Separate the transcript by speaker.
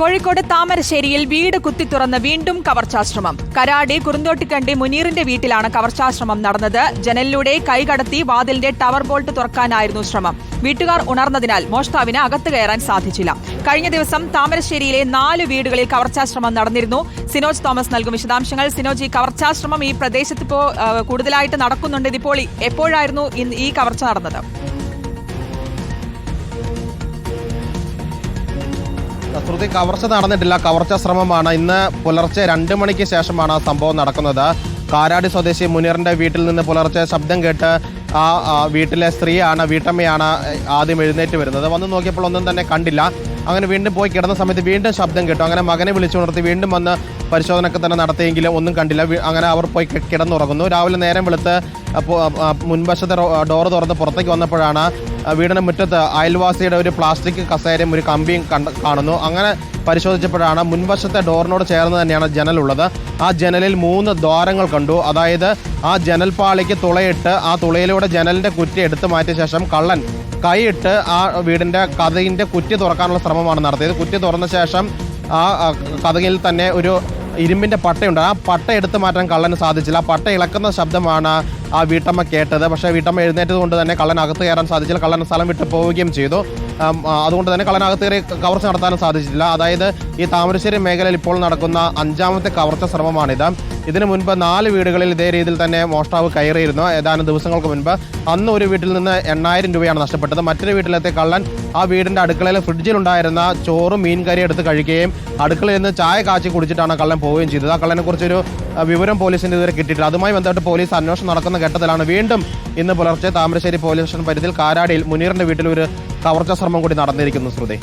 Speaker 1: കോഴിക്കോട് താമരശ്ശേരിയിൽ വീട് കുത്തി തുറന്ന് വീണ്ടും കവർച്ചാശ്രമം. കരാടി കുറുന്തോട്ടിക്കണ്ടി മുനീറിന്റെ വീട്ടിലാണ് കവർച്ചാശ്രമം നടന്നത്. ജനലിലൂടെ കൈകടത്തി വാതിലിന്റെ ടവർ ബോൾട്ട് തുറക്കാനായിരുന്നു ശ്രമം. വീട്ടുകാർ ഉണർന്നതിനാൽ മോഷ്ടാവിന് അകത്ത് കയറാൻ സാധിച്ചില്ല. കഴിഞ്ഞ ദിവസം താമരശ്ശേരിയിലെ നാല് വീടുകളിൽ കവർച്ചാശ്രമം നടന്നിരുന്നു. സിനോജ് തോമസ് നൽകും വിശദാംശങ്ങൾ. സിനോജ് ഈ കവർച്ചാശ്രമം ഈ പ്രദേശത്ത് ഇപ്പോൾ കൂടുതലായിട്ട് നടക്കുന്നുണ്ട്. ഇതിപ്പോൾ എപ്പോഴായിരുന്നു ഈ കവർച്ച നടന്നത്?
Speaker 2: ശ്രുതി കവർച്ച നടന്നിട്ടില്ല. കവർച്ച ശ്രമമാണ്. ഇന്ന് പുലർച്ചെ രണ്ട് മണിക്ക് ശേഷമാണ് ആ സംഭവം നടക്കുന്നത്. കാരാടി സ്വദേശി മുനീറിന്റെ വീട്ടിൽ നിന്ന് പുലർച്ചെ ശബ്ദം കേട്ട് ആ വീട്ടിലെ സ്ത്രീയാണ് വീട്ടമ്മയാണ് ആദ്യം എഴുന്നേറ്റ് വരുന്നത്. വന്ന് നോക്കിയപ്പോൾ ഒന്നും തന്നെ കണ്ടില്ല. അങ്ങനെ വീണ്ടും പോയി കിടന്ന സമയത്ത് വീണ്ടും ശബ്ദം കേട്ടു. അങ്ങനെ മകനെ വിളിച്ചുണർത്തി വീണ്ടും വന്ന് പരിശോധനയൊക്കെ തന്നെ നടത്തിയെങ്കിലും ഒന്നും കണ്ടില്ല. അങ്ങനെ അവർ പോയി കിടന്നുറങ്ങുന്നു. രാവിലെ നേരം വെളുത്ത് മുൻവശത്തെ ഡോറ് തുറന്ന് പുറത്തേക്ക് വന്നപ്പോഴാണ് വീടിന് മുറ്റത്ത് അയൽവാസിയുടെ ഒരു പ്ലാസ്റ്റിക് കസേരയും ഒരു കമ്പിയും കാണുന്നു. അങ്ങനെ പരിശോധിച്ചപ്പോഴാണ് മുൻവശത്തെ ഡോറിനോട് ചേർന്ന് തന്നെയാണ് ജനലുള്ളത്. ആ ജനലിൽ മൂന്ന് ദ്വാരങ്ങൾ കണ്ടു. അതായത് ആ ജനൽപ്പാളിക്ക് തുളയിട്ട് ആ തുളയിലൂടെ ജനലിന്റെ കുറ്റി എടുത്തു മാറ്റിയ ശേഷം കള്ളൻ കൈയിട്ട് ആ വീടിന്റെ കഥയിന്റെ കുറ്റി തുറക്കാനുള്ള ശ്രമമാണ് നടത്തിയത്. കുറ്റി തുറന്ന ശേഷം ആ ആ, കഥകിൽ തന്നെ ഒരു ഇരുമ്പിന്റെ പട്ടയുണ്ട്. ആ പട്ട എടുത്തു മാറ്റാൻ കള്ളന് സാധിച്ചില്ല. ആ പട്ട ഇളക്കുന്ന ശബ്ദമാണ് ആ വീട്ടമ്മ കേട്ടത്. പക്ഷേ വീട്ടമ്മ എഴുന്നേറ്റത് കൊണ്ട് തന്നെ കള്ളൻ അകത്ത് കയറാൻ സാധിച്ചില്ല. കള്ളൻ സ്ഥലം വിട്ട് പോവുകയും ചെയ്തു. അതുകൊണ്ട് തന്നെ കള്ളനകത്ത് കയറി കവർച്ച നടത്താനും സാധിച്ചിട്ടില്ല. അതായത് ഈ താമരശ്ശേരി മേഖലയിൽ ഇപ്പോൾ നടക്കുന്ന അഞ്ചാമത്തെ കവർച്ച ശ്രമമാണിത്. ഇതിനു മുൻപ് നാല് വീടുകളിൽ ഇതേ രീതിയിൽ തന്നെ മോഷ്ടാവ് കയറിയിരുന്നു. ഏതാനും ദിവസങ്ങൾക്ക് മുൻപ് അന്ന് ഒരു വീട്ടിൽ നിന്ന് എണ്ണായിരം രൂപയാണ് നഷ്ടപ്പെട്ടത്. മറ്റൊരു വീട്ടിലെത്തിയ കള്ളൻ ആ വീടിന്റെ അടുക്കളയിൽ ഫ്രിഡ്ജിലുണ്ടായിരുന്ന ചോറും മീൻ കറി എടുത്ത് കഴിക്കുകയും അടുക്കളയിൽ നിന്ന് ചായ കാച്ചി കുടിച്ചിട്ടാണ് കള്ളൻ പോവുകയും ചെയ്തത്. ആ കള്ളനെ കുറിച്ചൊരു വിവരം പോലീസിന് ഇതുവരെ കിട്ടിയിട്ടില്ല. അതുമായി ബന്ധപ്പെട്ട് പോലീസ് അന്വേഷണം നടക്കുന്ന ഘട്ടത്തിലാണ് വീണ്ടും ഇന്ന് പുലർച്ചെ താമരശ്ശേരി പോലീസ് സ്റ്റേഷൻ പരിധിയിൽ കാരാടിയിൽ മുനീറിന്റെ വീട്ടിൽ ഒരു കവർച്ച ശ്രമം കൂടി നടന്നിരിക്കുന്നു ശ്രുതി.